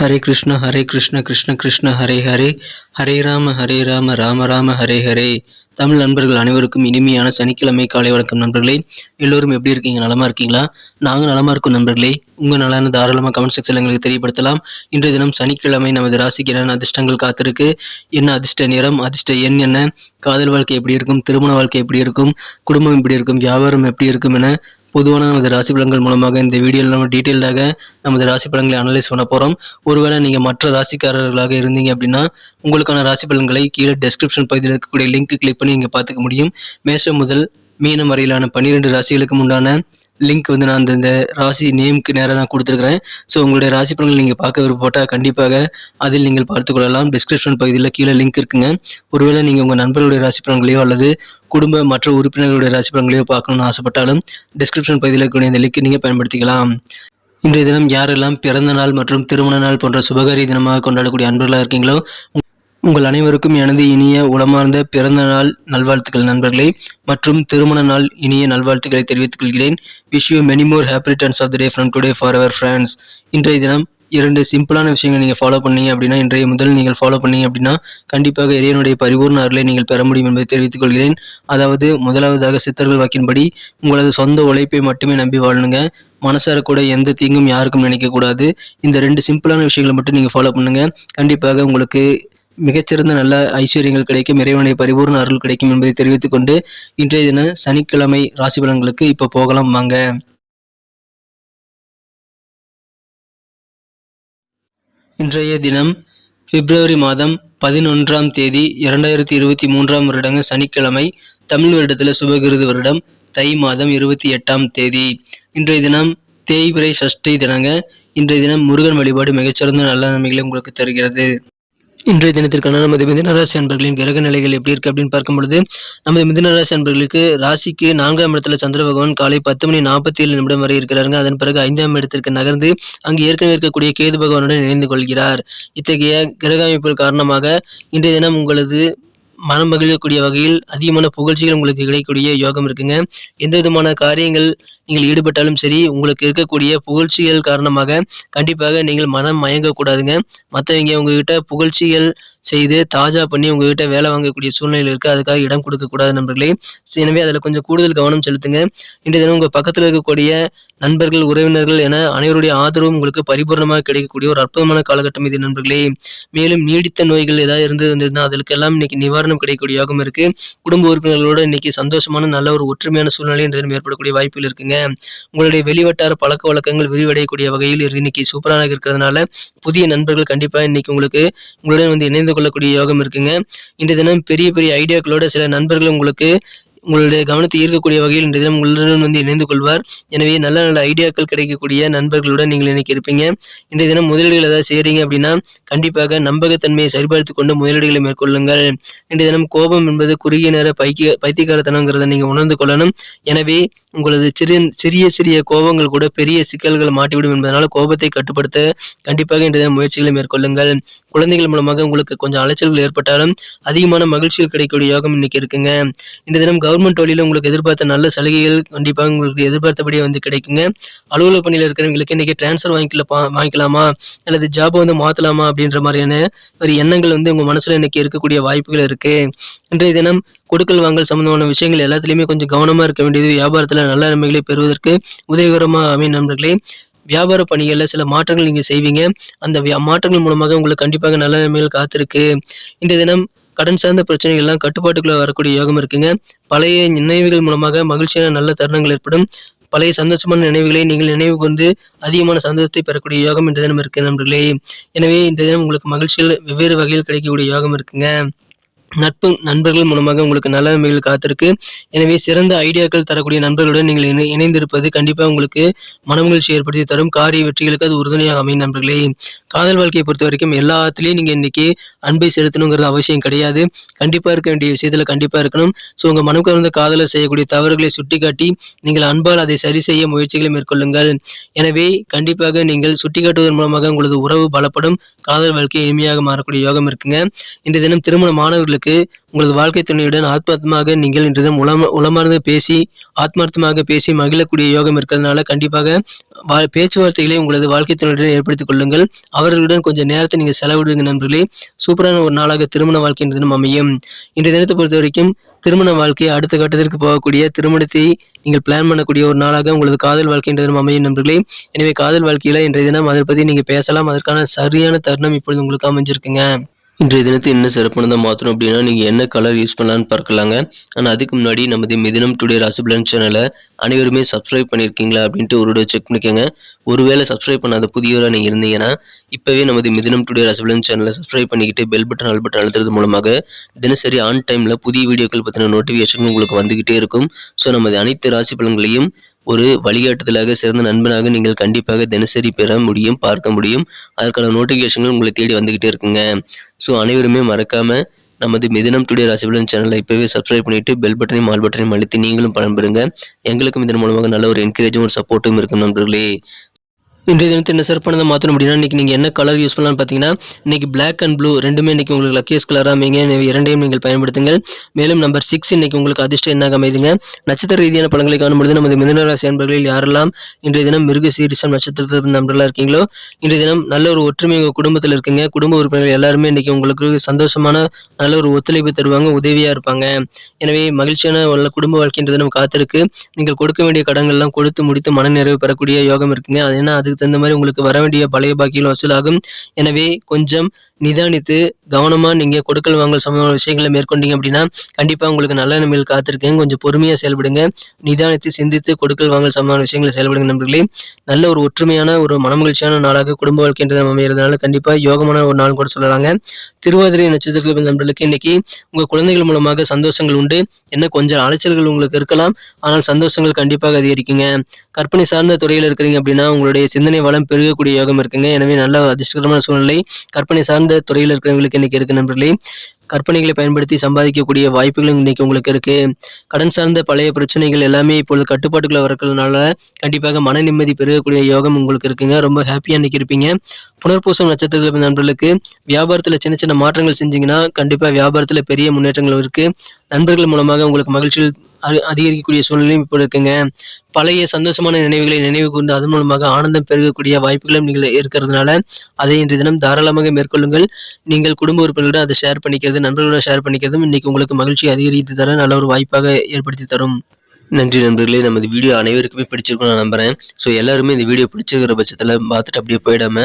ஹரே கிருஷ்ண ஹரே கிருஷ்ண கிருஷ்ண கிருஷ்ண ஹரே ஹரே. ஹரே ராம ஹரே ராம ராம ராம ஹரே ஹரே. தமிழ் நண்பர்கள் அனைவருக்கும் இனிமையான சனிக்கிழமை காலை வணக்கம் நண்பர்களே. எல்லோரும் எப்படி இருக்கீங்க? நலமா இருக்கீங்களா? நாங்கள் நலமா இருக்கும் நண்பர்களே. உங்கள் நலன தாராளமாக கமெண்ட் செக்ஷன் எங்களுக்கு தெரியப்படுத்தலாம். இன்றைய தினம் சனிக்கிழமை நமது ராசிக்கு என்னென்ன அதிர்ஷ்டங்கள் காத்திருக்கு? என்ன அதிர்ஷ்ட நிறம் அதிர்ஷ்ட எண் என்ன? காதல் வாழ்க்கை எப்படி இருக்கும்? திருமண வாழ்க்கை எப்படி இருக்கும்? குடும்பம் எப்படி இருக்கும்? வியாபாரம் எப்படி இருக்கும் என பொதுவான நமது ராசி பலன்கள் மூலமாக இந்த வீடியோவில் நம்ம டீட்டெயில்டாக நமது ராசி பலன்களை அனலைஸ் பண்ண போகிறோம் ஒருவேளை நீங்கள் மற்ற ராசிக்காரர்களாக இருந்தீங்க அப்படின்னா உங்களுக்கான ராசி பலன்களை கீழே டெஸ்கிரிப்ஷன் பகுதியில் இருக்கக்கூடிய லிங்க் கிளிக் பண்ணி நீங்கள் பார்த்துக்க முடியும். மேஷம் முதல் மீனம் வரையிலான பன்னிரெண்டு ராசிகளுக்கு உண்டான லிங்க் வந்து நான் அந்த ராசி நேமுக்கு நேராக நான் கொடுத்துருக்குறேன். ஸோ உங்களுடைய ராசி பலன்கள் நீங்கள் பார்க்க விருப்பப்பட்டால் கண்டிப்பாக அதில் நீங்கள் பார்த்துக்கொள்ளலாம் டிஸ்கிரிப்ஷன் பகுதியில் கீழே லிங்க் இருக்குங்க. ஒருவேளை நீங்கள் உங்கள் நண்பர்களுடைய ராசி பலன்களையோ அல்லது குடும்ப மற்ற உறுப்பினர்களுடைய ராசி பலன்களையோ பார்க்கணும்னு ஆசைப்பட்டாலும் டிஸ்கிரிப்ஷன் பகுதியில் இருக்கக்கூடிய இந்த லிங்க் நீங்கள் பயன்படுத்திக்கலாம். இன்றைய தினம் யாரெல்லாம் பிறந்த நாள் மற்றும் திருமண நாள் போன்ற சுபகாரி தினமாக கொண்டாடக்கூடிய அன்பர்களாக இருக்கீங்களோ உங்கள் அனைவருக்கும் எனது இனிய உளமார்ந்த பிறந்த நாள் நல்வாழ்த்துக்கள் நண்பர்களே. மற்றும் திருமண நாள் இனிய நல்வாழ்த்துக்களை தெரிவித்துக் கொள்கிறேன். Wish you many more happy returns of the day from today for our friends இன்றைய தினம் இரண்டு சிம்பிளான விஷயங்களை நீங்கள் ஃபாலோ பண்ணீங்க அப்படின்னா இன்றைய முதல் நீங்கள் ஃபாலோ பண்ணீங்க அப்படின்னா கண்டிப்பாக இறைவனுடைய பரிபூர்ண அருளை நீங்கள் பெற முடியும் என்பதை தெரிவித்துக் கொள்கிறேன். அதாவது முதலாவதாக சித்தர்கள் வாக்கின்படி உங்களது சொந்த உழைப்பை மட்டுமே நம்பி வாழணுங்க மனசார கூட எந்த தீங்கும் யாருக்கும் நினைக்கக்கூடாது இந்த ரெண்டு சிம்பிளான விஷயங்களை மட்டும் நீங்கள் ஃபாலோ பண்ணுங்கள் கண்டிப்பாக உங்களுக்கு மிகச்சிறந்த நல்ல ஐஸ்வர்யங்கள் கிடைக்கும் இறைவனுடைய பரிபூர்ண அருள் கிடைக்கும் என்பதை தெரிவித்துக் கொண்டு இன்றைய தின சனிக்கிழமை ராசி பலன்களுக்கு இப்போ போகலாம் வாங்க. இன்றைய தினம் பிப்ரவரி மாதம் பதினொன்றாம் தேதி இரண்டாயிரத்தி இருபத்தி மூன்றாம் வருடங்க சனிக்கிழமை தமிழ் வருடத்தில் சுபகிருது வருடம் தை மாதம் இருபத்தி எட்டாம் தேதி. இன்றைய தினம் தேய்பிரை சஷ்டி தினங்க இன்றைய தினம் முருகன் வழிபாடு மிகச்சிறந்த நல்ல நன்மைகளை உங்களுக்கு தருகிறது. இன்றைய தினத்திற்கான நமது மிதனராசி அன்பர்களின் கிரக நிலைகள் எப்படி இருக்கு அப்படின்னு பார்க்கும் பொழுது நமது மிதனராசி அன்பர்களுக்கு ராசிக்கு நான்காம் இடத்துல சந்திர பகவான் காலை பத்து மணி நாற்பத்தி ஏழு நிமிடம் வரை இருக்கிறாருங்க. அதன் பிறகு ஐந்தாம் இடத்திற்கு நகர்ந்து அங்கு ஏற்கனவே இருக்கக்கூடிய கேது பகவானுடன் இணைந்து கொள்கிறார். இத்தகைய கிரக அமைப்புகள் காரணமாக இன்றைய தினம் உங்களது மனம் மகிழக்கூடிய வகையில் அதிகமான புகழ்ச்சிகள் உங்களுக்கு கிடைக்கக்கூடிய யோகம் இருக்குங்க. எந்த விதமான காரியங்கள் நீங்கள் ஈடுபட்டாலும் சரி உங்களுக்கு இருக்கக்கூடிய புகழ்ச்சிகள் காரணமாக கண்டிப்பாக நீங்கள் மனம் மயங்கக்கூடாதுங்க. மற்றவங்க உங்ககிட்ட புகழ்ச்சிகள் செய்து தாஜா பண்ணி உங்ககிட்ட வேலை வாங்கக்கூடிய சூழ்நிலை இருக்குது அதுக்காக இடம் கொடுக்கக்கூடாது நண்பர்களே. எனவே அதில் கொஞ்சம் கூடுதல் கவனம் செலுத்துங்க. இன்றைய தினம் உங்கள் பக்கத்தில் இருக்கக்கூடிய நண்பர்கள் உறவினர்கள் என அனைவருடைய ஆதரவும் உங்களுக்கு பரிபூர்ணமாக கிடைக்கக்கூடிய ஒரு அற்புதமான காலகட்டம் இது நண்பர்களே. மேலும் நீடித்த நோய்கள் ஏதாவது இருந்து வந்திருந்தால் அதற்கெல்லாம் இன்னைக்கு நிவாரணம் கிடைக்கக்கூடிய யோகம் இருக்கு. குடும்ப உறுப்பினர்களோட இன்னைக்கு சந்தோஷமான நல்ல ஒரு ஒற்றுமையான சூழ்நிலை இன்றைய ஏற்படக்கூடிய வாய்ப்புகள் இருக்குங்க. உங்களுடைய வெளிவட்டார பழக்க வழக்கங்கள் விரிவடையக்கூடிய வகையில் இன்னைக்கு சூப்பராக இருக்கிறதுனால புதிய நண்பர்கள் கண்டிப்பாக இன்னைக்கு உங்களுக்கு உங்களுடன் வந்து இணைந்து கொள்ளக்கூடிய யோகம் இருக்குங்க. இன்றைய தினம் பெரிய பெரிய ஐடியாக்களோட சில நண்பர்கள் உங்களுக்கு உங்களுடைய கவனத்தை ஈர்க்கக்கூடிய வகையில் இன்றைய தினம் உங்களுடன் வந்து இணைந்து கொள்வார். எனவே நல்ல நல்ல ஐடியாக்கள் கிடைக்கக்கூடிய நண்பர்களுடன் நீங்கள் இன்னைக்கு இருப்பீங்க. இன்றைய தினம் முதலீடுகள் ஏதாவது செய்கிறீங்க அப்படின்னா கண்டிப்பாக நம்பகத்தன்மையை சரிபார்த்து கொண்டு முதலீடுகளை மேற்கொள்ளுங்கள். இன்றைய தினம் கோபம் என்பது குறுகிய நேர பைக்கிய பைத்தியக்காரத்தனங்கிறத நீங்கள் உணர்ந்து கொள்ளணும். எனவே உங்களது சிறிய சிறிய சிறிய கோபங்கள் கூட பெரிய சிக்கல்கள் மாட்டிவிடும் என்பதனால் கோபத்தை கட்டுப்படுத்த கண்டிப்பாக இன்றைய தினம் முயற்சிகளை மேற்கொள்ளுங்கள். குழந்தைகள் மூலமாக உங்களுக்கு கொஞ்சம் அலைச்சல்கள் ஏற்பட்டாலும் அதிகமான மகிழ்ச்சிகள் கிடைக்கக்கூடிய யோகம் இன்னைக்கு இருக்குங்க. இன்றைய தினம் கவர்மெண்ட் வழியில் உங்களுக்கு எதிர்பார்த்த நல்ல சலுகைகள் கண்டிப்பாக உங்களுக்கு எதிர்பார்த்தபடியே வந்து கிடைக்குங்க. அலுவலக பணியில் இருக்கிறவங்களுக்கு இன்றைக்கி டிரான்ஸ்ஃபர் வாங்கிக்கலப்பா வாங்கிக்கலாமா? அல்லது ஜாபை வந்து மாற்றலாமா அப்படின்ற மாதிரியான ஒரு எண்ணங்கள் வந்து உங்கள் மனசில் இன்னைக்கு இருக்கக்கூடிய வாய்ப்புகள் இருக்குது இன்றைய தினம் கொடுக்கல் வாங்கல் சம்பந்தமான விஷயங்கள் எல்லாத்துலேயுமே கொஞ்சம் கவனமாக இருக்க வேண்டியது. வியாபாரத்தில் நல்ல நன்மைகளை பெறுவதற்கு உதவிகரமாக அமையும் நண்பர்களே. வியாபார பணிகளில் சில மாற்றங்கள் நீங்கள் செய்வீங்க. அந்த வியா- மாற்றங்கள் மூலமாக உங்களுக்கு கண்டிப்பாக நல்ல நன்மைகள் காத்திருக்கு. இன்றைய தினம் கடன் சார்ந்த பிரச்சனைகள் எல்லாம் கட்டுப்பாட்டுக்குள்ள வரக்கூடிய யோகம் இருக்குங்க. பழைய நினைவுகள் மூலமாக மகிழ்ச்சியான நல்ல தருணங்கள் ஏற்படும். பழைய சந்தோஷமான நினைவுகளை நீங்கள் நினைவு கொண்டு அதிகமான சந்தோஷத்தை பெறக்கூடிய யோகம் இன்றைய தினம் இருக்கு நண்பர்களே. எனவே இன்றைய தினம் உங்களுக்கு மகிழ்ச்சிகள் வெவ்வேறு வகையில் கிடைக்கக்கூடிய யோகம் இருக்குங்க. நட்பு நண்பர்கள் மூலமாக உங்களுக்கு நல்ல நன்மைகள் காத்திருக்கு. எனவே சிறந்த ஐடியாக்கள் தரக்கூடிய நண்பர்களுடன் நீங்கள் இணை இணைந்திருப்பது கண்டிப்பாக உங்களுக்கு மனமகிழ்ச்சி ஏற்படுத்தி தரும். காரிய வெற்றிகளுக்கு அது உறுதுணையாக அமையும் நண்பர்களே. காதல் வாழ்க்கையை பொறுத்த வரைக்கும் எல்லாத்துலேயும் நீங்கள் இன்னைக்கு அன்பை செலுத்தணுங்கிறது அவசியம் கிடையாது. கண்டிப்பாக இருக்க வேண்டிய விஷயத்தில் கண்டிப்பாக இருக்கணும். ஸோ உங்கள் மனம் கவர்ந்த காதலர் செய்யக்கூடிய தவறுகளை சுட்டிக்காட்டி நீங்கள் அன்பால் அதை சரி செய்ய முயற்சிகளை மேற்கொள்ளுங்கள். எனவே கண்டிப்பாக நீங்கள் சுட்டிக்காட்டுவதன் மூலமாக உங்களது உறவு பலப்படும். காதல் வாழ்க்கை எளிமையாக மாறக்கூடிய யோகம் இருக்குங்க. இன்றைய தினம் திருமண மாணவர்களுக்கு உங்களுக்கு உங்களது வாழ்க்கை துணையுடன் ஆத்மார்த்தமாக நீங்கள் இன்று தினம் உளம உளமார்ந்து பேசி ஆத்மார்த்தமாக பேசி மகிழக்கூடிய யோகம் இருக்கிறதுனால கண்டிப்பாக வா- பேச்சுவார்த்தைகளை உங்களது வாழ்க்கை துணையுடன் ஏற்படுத்திக் கொள்ளுங்கள். அவர்களுடன் கொஞ்சம் நேரத்தை நீங்கள் செலவிடுங்க நண்பர்களே. சூப்பரான ஒரு நாளாக திருமண வாழ்க்கை இன்று தினம் அமையும். இன்றைய தினத்தை பொறுத்த வரைக்கும் திருமண வாழ்க்கை அடுத்த கட்டத்திற்கு போகக்கூடிய திருமணத்தை நீங்கள் பிளான் பண்ணக்கூடிய ஒரு நாளாக உங்களது காதல் வாழ்க்கை இன்றைய தினம் அமையும் நண்பர்களே. எனவே காதல் வாழ்க்கையில இன்றைய தினம் அதை பற்றி நீங்கள் பேசலாம். அதற்கான சரியான தருணம் இப்பொழுது உங்களுக்கு அமைஞ்சிருக்குங்க. இன்றைய தினத்தை என்ன சிறப்பானதாக மாற்றணும் அப்படின்னா நீங்கள் என்ன கலர் யூஸ் பண்ணலான்னு பார்க்கலாங்க. ஆனால் அதுக்கு முன்னாடி நமது மிதினம் டுடே ராசிபலன் சேனலை அனைவருமே சப்ஸ்கிரைப் பண்ணியிருக்கீங்களா அப்படின்ட்டு ஒரு செக் பண்ணிக்கோங்க. ஒருவேளை சப்ஸ்கிரைப் பண்ணாத புதியவராக நீங்கள் இருந்தீங்கன்னா இப்போவே நமது மிதினம் டுடே ரசபலன் சேனலை சப்ஸ்கிரைப் பண்ணிக்கிட்டு பெல் பட்டன் ஆல் பட்டன் அழுத்துறது மூலமாக தினசரி ஆன் டைமில் புதிய வீடியோக்கள் பற்றின நோட்டிஃபிகேஷன் உங்களுக்கு வந்துக்கிட்டே இருக்கும். ஸோ நமது அனைத்து ராசி பலன்களையும் ஒரு வழிகாட்டுதலாக சிறந்த நண்பனாக நீங்கள் கண்டிப்பாக தினசரி பெற முடியும் பார்க்க முடியும். அதற்கான நோட்டிஃபிகேஷன்கள் உங்களை தேடி வந்துக்கிட்டே இருக்குங்க. ஸோ அனைவருமே மறக்காமல் நமது மிதினம் டுடே ராசிபலன் சேனலை இப்போவே சப்ஸ்கிரைப் பண்ணிட்டு பெல் பட்டனையும் ஆல் பட்டனையும் அழுத்தி நீங்களும் பலன் பெறுங்க. எங்களுக்கும் இதன் மூலமாக நல்ல ஒரு என்கரேஜும் ஒரு சப்போர்ட்டும் இருக்கும் நண்பர்களே. இன்றைய தினத்தை என்ன சிறப்பானதை மாற்றணும் அப்படின்னா இன்றைக்கி நீங்கள் என்ன கலர் யூஸ் பண்ணலாம்னு பார்த்தீங்கன்னா இன்றைக்கி பிளாக் அண்ட் ப்ளூ ரெண்டுமே இன்றைக்கி உங்களுக்கு லக்கியஸ் கலராக அமைங்க இரண்டையும் நீங்கள் பயன்படுத்துங்கள். மேலும் நம்பர் சிக்ஸ் இன்றைக்கி உங்களுக்கு அதிர்ஷ்டம் என்னாக அமைதுங்க? நட்சத்திர ரீதியான பழங்களை காணும்பொழுது நமது மிதனராசி அன்பர்களில் யாரெல்லாம் இன்றைய தினம் மிருக சீரிசம் நட்சத்திரத்தில் நம்பர்களாக இருக்கீங்களோ இன்றைய தினம் நல்ல ஒரு ஒற்றுமை உங்கள் குடும்பத்தில் இருக்குங்க. குடும்ப உறுப்பினர்கள் எல்லாருமே இன்றைக்கி உங்களுக்கு சந்தோஷமான நல்ல ஒரு ஒத்துழைப்பு தருவாங்க உதவியாக இருப்பாங்க. எனவே மகிழ்ச்சியான உள்ள குடும்ப வாழ்க்கைன்றது நம்ம காத்திருக்கு. நீங்கள் கொடுக்க வேண்டிய கடன்கள்லாம் கொடுத்து முடித்து மனநிறைவு பெறக்கூடிய யோகம் இருக்குங்க. அது ஏன்னா அதுக்கு தகுந்த மாதிரி உங்களுக்கு வர வேண்டிய பழைய பாக்கிகள் வசூலாகும். எனவே கொஞ்சம் நிதானித்து கவனமாக நீங்கள் கொடுக்கல் வாங்கல் சம்பந்தமான விஷயங்களை மேற்கொண்டீங்க அப்படின்னா கண்டிப்பாக உங்களுக்கு நல்ல நிலைமையில் காத்திருக்கேன். கொஞ்சம் பொறுமையாக செயல்படுங்க. நிதானித்து சிந்தித்து கொடுக்கல் வாங்கல் சம்பந்தமான விஷயங்களை செயல்படுங்க நண்பர்களே. நல்ல ஒரு ஒற்றுமையான ஒரு மனமகிழ்ச்சியான நாளாக குடும்ப வாழ்க்கைன்றது அமைகிறதுனால கண்டிப்பாக யோகமான ஒரு நாள் கூட சொல்லலாங்க. திருவாதிரை நட்சத்திரத்தில் நண்பர்களுக்கு இன்னைக்கு உங்கள் குழந்தைகள் மூலமாக சந்தோஷங்கள் உண்டு. என்ன கொஞ்சம் அலைச்சல்கள் உங்களுக்கு இருக்கலாம். ஆனால் சந்தோஷங்கள் கண்டிப்பாக அதிகரிக்குங்க. கற்பனை சார்ந்த துறையில் இருக்கிறீங்க அப்படின்னா உங்களுடைய சிந்தனை வளம் பெருகக்கூடிய யோகம் இருக்குங்க. எனவே நல்ல அதிர்ஷ்டகரமான சூழ்நிலை. கற்பனை சார்ந்த துறையில் இருக்கிறவங்களுக்கு இன்னைக்கு இருக்கு நண்பர்களே. கற்பனைகளை பயன்படுத்தி சம்பாதிக்கக்கூடிய வாய்ப்புகளும் இன்னைக்கு உங்களுக்கு இருக்கு. கடன் சார்ந்த பழைய பிரச்சனைகள் எல்லாமே இப்பொழுது கட்டுப்பாட்டுக்குள்ள வரக்கிறதுனால கண்டிப்பாக மன நிம்மதி பெருகக்கூடிய யோகம் உங்களுக்கு இருக்குங்க. ரொம்ப ஹாப்பியா இன்னைக்கு இருப்பீங்க. புனர்பூசம் நட்சத்திரத்தில் நண்பர்களுக்கு வியாபாரத்துல சின்ன சின்ன மாற்றங்கள் செஞ்சீங்கன்னா கண்டிப்பா வியாபாரத்துல பெரிய முன்னேற்றங்கள் இருக்கு. நண்பர்கள் மூலமாக உங்களுக்கு மகிழ்ச்சியில் அதிகரிக்கக்கூடிய சூழ்நிலையும் இப்போ இருக்குங்க. பழைய சந்தோஷமான நினைவுகளை நினைவு கூர்ந்து அதன் மூலமாக ஆனந்தம் பெருகக்கூடிய வாய்ப்புகளும் நீங்கள் இருக்கிறதுனால அதை இன்றைய தினம் தாராளமாக மேற்கொள்ளுங்கள். நீங்கள் குடும்ப உறுப்பினர்களிடம் அதை ஷேர் பண்ணிக்கிறது நண்பர்களோட ஷேர் பண்ணிக்கிறதும் இன்னைக்கு உங்களுக்கு மகிழ்ச்சி அதிகரித்து தர நல்ல ஒரு வாய்ப்பாக ஏற்படுத்தி தரும். நன்றி நண்பர்களே. நமது வீடியோ அனைவருக்குமே பிடிச்சிருக்கும் நான் நம்புறேன். ஸோ எல்லாருமே இந்த வீடியோ பிடிச்சிருக்கிற பட்சத்தில் பார்த்துட்டு அப்படியே போயிடாம